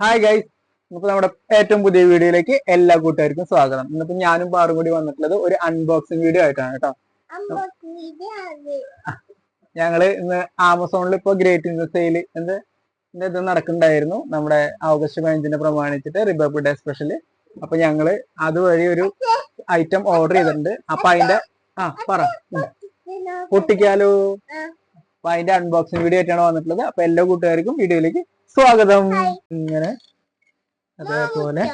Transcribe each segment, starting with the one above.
Hi guys ഇപ്പൊ നമ്മുടെ ഏറ്റവും പുതിയ വീഡിയോയിലേക്ക് എല്ലാ കൂട്ടുകാർക്കും സ്വാഗതം. ഇന്നിപ്പോ ഞാനും പാറും കൂടി വന്നിട്ടുള്ളത് ഒരു അൺബോക്സിംഗ് വീഡിയോ ആയിട്ടാണ് കേട്ടോ. ഞങ്ങൾ ഇന്ന് ആമസോണിൽ ഇപ്പൊ ഗ്രേറ്റ് ഇന്ത്യ സെയിൽ എന്ത് ഇത് നടക്കുന്നുണ്ടായിരുന്നു. നമ്മുടെ ഓഗസ്റ്റ് പതിനഞ്ചിനെ പ്രമാണിച്ചിട്ട് റിപ്പബ്ലിക് ഡേ സ്പെഷ്യൽ അപ്പൊ ഞങ്ങൾ അതുവഴി ഒരു ഐറ്റം ഓർഡർ ചെയ്തിട്ടുണ്ട്. അപ്പൊ അതിന്റെ ആ പറ. പൊട്ടിക്കാലോ? അപ്പൊ അതിന്റെ അൺബോക്സിംഗ് വീഡിയോ ആയിട്ടാണ് വന്നിട്ടുള്ളത്. അപ്പൊ എല്ലാ കൂട്ടുകാർക്കും വീഡിയോയിലേക്ക് സ്വാഗതം. ഇങ്ങനെ. അതേപോലെ.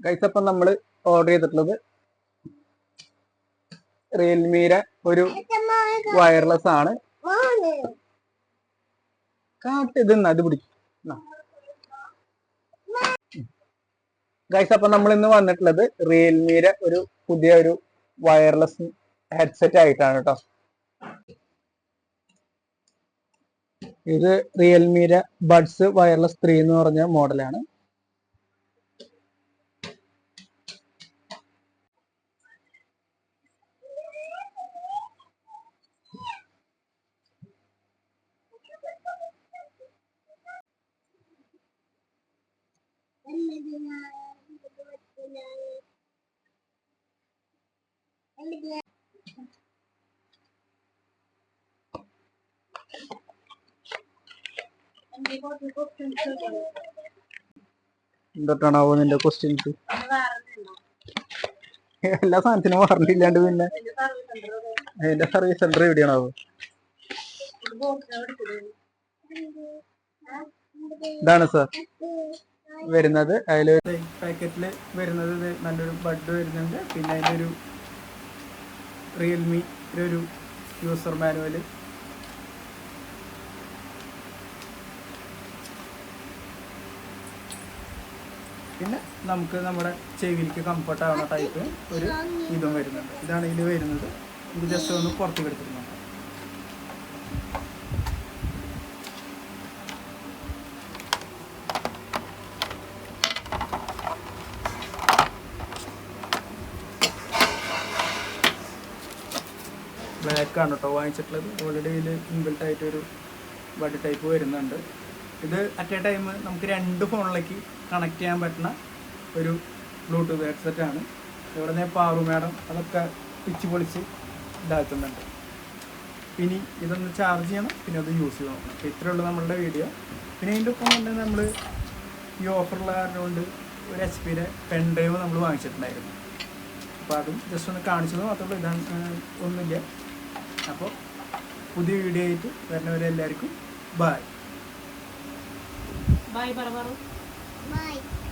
ഗൈസ് അപ്പം നമ്മൾ ഓർഡർ ചെയ്തിട്ടുള്ളത് റിയൽമിയുടെ ഒരു വയർലെസ് ആണ്. കാട്ട് ഇത് ഗൈസ് അപ്പൊ നമ്മൾ ഇന്ന് വന്നിട്ടുള്ളത് റിയൽമിയുടെ ഒരു പുതിയ ഒരു വയർലെസ് ഹെഡ്സെറ്റ് ആയിട്ടാണ് കേട്ടോ ഇത് റിയൽമിയുടെ ബഡ്സ് വയർലെസ് ത്രീ എന്ന് പറഞ്ഞ മോഡലാണ് എന്തൊട്ടാണാവോ നിന്റെ ക്വസ്റ്റ്യൻസ് എല്ലാ സാധനത്തിനും പറഞ്ഞില്ലാണ്ട് പിന്നെ. അതിന്റെ സർവീസ് സെന്റർ എവിടെയാണാവോ? ഇതാണ് സാർ വരുന്നത്. അതിൽ പാക്കറ്റിൽ വരുന്നത് നല്ലൊരു ബഡ് വരുന്നുണ്ട്. പിന്നെ അതിന്റെ ഒരു റിയൽമി ഒരു യൂസർ മാനുവൽ പിന്നെ നമുക്ക് നമ്മുടെ ചെവിക്ക് കംഫർട്ട് ആവുന്ന ടൈപ്പ് ഒരു ഇതും വരുന്നുണ്ട്. ഇതാണ് ഇതിൽ വരുന്നത്. ഇത് ജസ്റ്റ് ഒന്ന് പുറത്തേക്ക് എടുത്തിരുന്നുണ്ട് ബ്ലാക്ക് ആണ് കേട്ടോ വാങ്ങിച്ചിട്ടുള്ളത്. ഓൾറെഡി ഇതിൽ ഇൻബിൽട്ട് ബഡ് ടൈപ്പ് വരുന്നുണ്ട്. ഇത് അറ്റ് എ ടൈം നമുക്ക് രണ്ട് ഫോണിലേക്ക് കണക്ട് ചെയ്യാൻ പറ്റുന്ന ഒരു ബ്ലൂടൂത്ത് ഹെഡ്സെറ്റ് ആണ്. ഇവിടെ നിന്ന് പാറു മാഡം അതൊക്കെ പിച്ച് പൊളിച്ച് ഇതാക്കുന്നുണ്ട്. ഇനി ഇതൊന്ന് ചാർജ് ചെയ്യണം പിന്നെ അത് യൂസ് ചെയ്യണം. അപ്പോൾ ഇത്രയേ ഉള്ളൂ നമ്മളുടെ വീഡിയോ പിന്നെ അതിന്റെ ഒപ്പം തന്നെ നമ്മൾ ഈ ഓഫറുള്ള കാരണം കൊണ്ട് ഒരു എച്ച് പിയുടെ പെൻ ഡ്രൈവ് നമ്മൾ വാങ്ങിച്ചിട്ടുണ്ടായിരുന്നു. അപ്പോൾ അതും ജസ്റ്റ് ഒന്ന് കാണിച്ചത് മാത്രമേ ഇതാണ് ഒന്നുമില്ല. അപ്പോൾ പുതിയ വീഡിയോ ആയിട്ട് വരുന്നവരെ എല്ലാവർക്കും ബായ് ബായ് പറ പറ Bye.